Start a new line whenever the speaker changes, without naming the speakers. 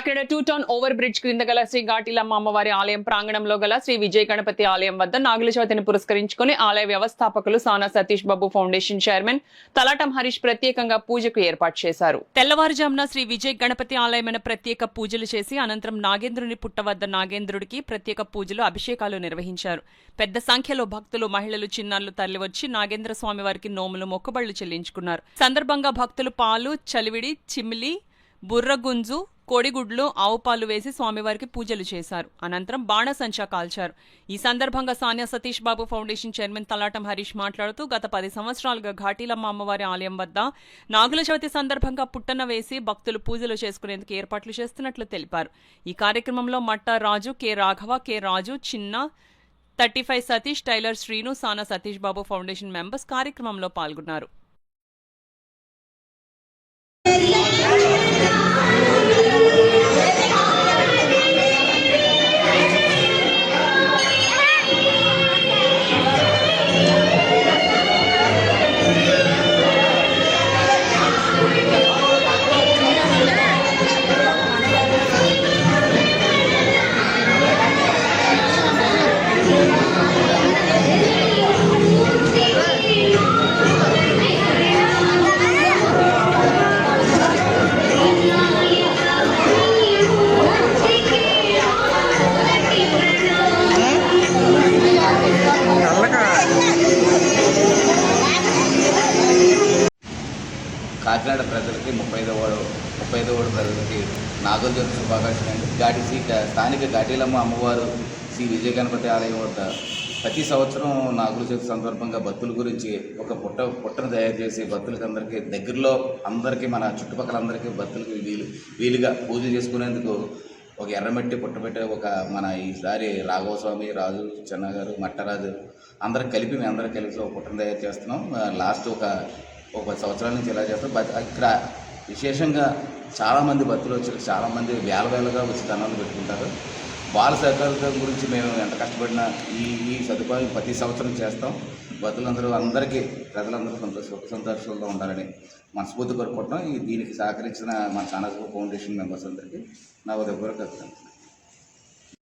Kakinada two town over bridge క్రింద గల శ్రీ ఘాటిలమ్మ అమ్మవారి ఆలయం ప్రాంగణంలో గల శ్రీ విజయ గణపతి ఆలయం వద్ద నాగుల చవితిని పురస్కరించుకుని ఆలయ వ్యవస్థాపకులు సానా సతీష్ బాబు ఫౌండేషన్ చైర్మన్ తలాటం హరీష్ ప్రత్యేకంగా పూజకు ఏర్పాటు చేశారు. తెల్లవారుజామున శ్రీ విజయ్ గణపతి ఆలయమైన ప్రత్యేక పూజలు చేసి అనంతరం నాగేంద్రుని పుట్ట వద్ద నాగేంద్రుడికి ప్రత్యేక పూజలు అభిషేకాలు నిర్వహించారు. పెద్ద సంఖ్యలో భక్తులు మహిళలు చిన్నారులు తరలివచ్చి నాగేంద్ర స్వామి వారికి నోములు మొక్కుబళ్ళు చెల్లించుకున్నారు. సందర్భంగా భక్తులు పాలు చలివిడి చిమ్మిలి బుర్రగుంజు కోడిగుడ్లు ఆవుపాలు వేసి స్వామివారికి పూజలు చేశారు. అనంతరం బాణసంచా కాల్చారు. ఈ సందర్భంగా సానియా సతీష్ బాబు ఫౌండేషన్ చైర్మన్ తలాటం హరీష్ మాట్లాడుతూ గత పది సంవత్సరాలుగా ఘాటీలమ్మ అమ్మవారి ఆలయం వద్ద నాగుల చవితి సందర్భంగా పుట్టన వేసి భక్తులు పూజలు చేసుకునేందుకు ఏర్పాట్లు చేస్తున్నట్లు తెలిపారు. ఈ కార్యక్రమంలో Matta Raju K Raghava K Raju Chinna thirty five Satish tailor Srinu Sana Satish Babu foundation members కార్యక్రమంలో పాల్గొన్నారు.
కాకినాడ ప్రజలకి ముప్పై ఐదో వాడు ముప్పై ఐదో వాడు ప్రజలకి నాగుల శుభాకాంక్షలు అండి. ఘాటి శ్రీ స్థానిక ఘాటీలమ్మ అమ్మవారు శ్రీ విజయ గణపతి ఆలయం వద్ద ప్రతి సంవత్సరం నాగుల చవితి సందర్భంగా భక్తుల గురించి ఒక పుట్ట పుట్టను తయారు చేసి భక్తులకి అందరికీ దగ్గరలో అందరికీ మన చుట్టుపక్కల అందరికీ భక్తులకి వీలు వీలుగా పూజ చేసుకునేందుకు ఒక ఎర్రమట్టి పుట్టబెట్టే ఒక మన ఈసారి రాఘవస్వామి రాజు చెన్నగారు మట్టరాజు అందరం కలిపి మేము అందరం కలిసి ఒక పుట్టను తయారు చేస్తున్నాం. లాస్ట్ ఒక ఒక పది సంవత్సరాల నుంచి ఇలా చేస్తారు బట్ ఇక్కడ విశేషంగా చాలామంది భక్తులు వచ్చి చాలామంది వేల వేలుగా వచ్చి ధనాలు పెట్టుకుంటారు. వాళ్ళ సహకారం గురించి మేము ఎంత కష్టపడినా ఈ ఈ సదుపాయం ప్రతి సంవత్సరం చేస్తాం. భక్తులందరూ అందరికీ ప్రజలందరూ సంతోష సుఖ సంతోషంగా ఉండాలని మనస్ఫూర్తి కోరుకుంటున్నాం. ఈ దీనికి సహకరించిన మన చానల్ ఫౌండేషన్ మెంబర్స్ అందరికీ నా ఉదయపూర్వక అభినందనలు.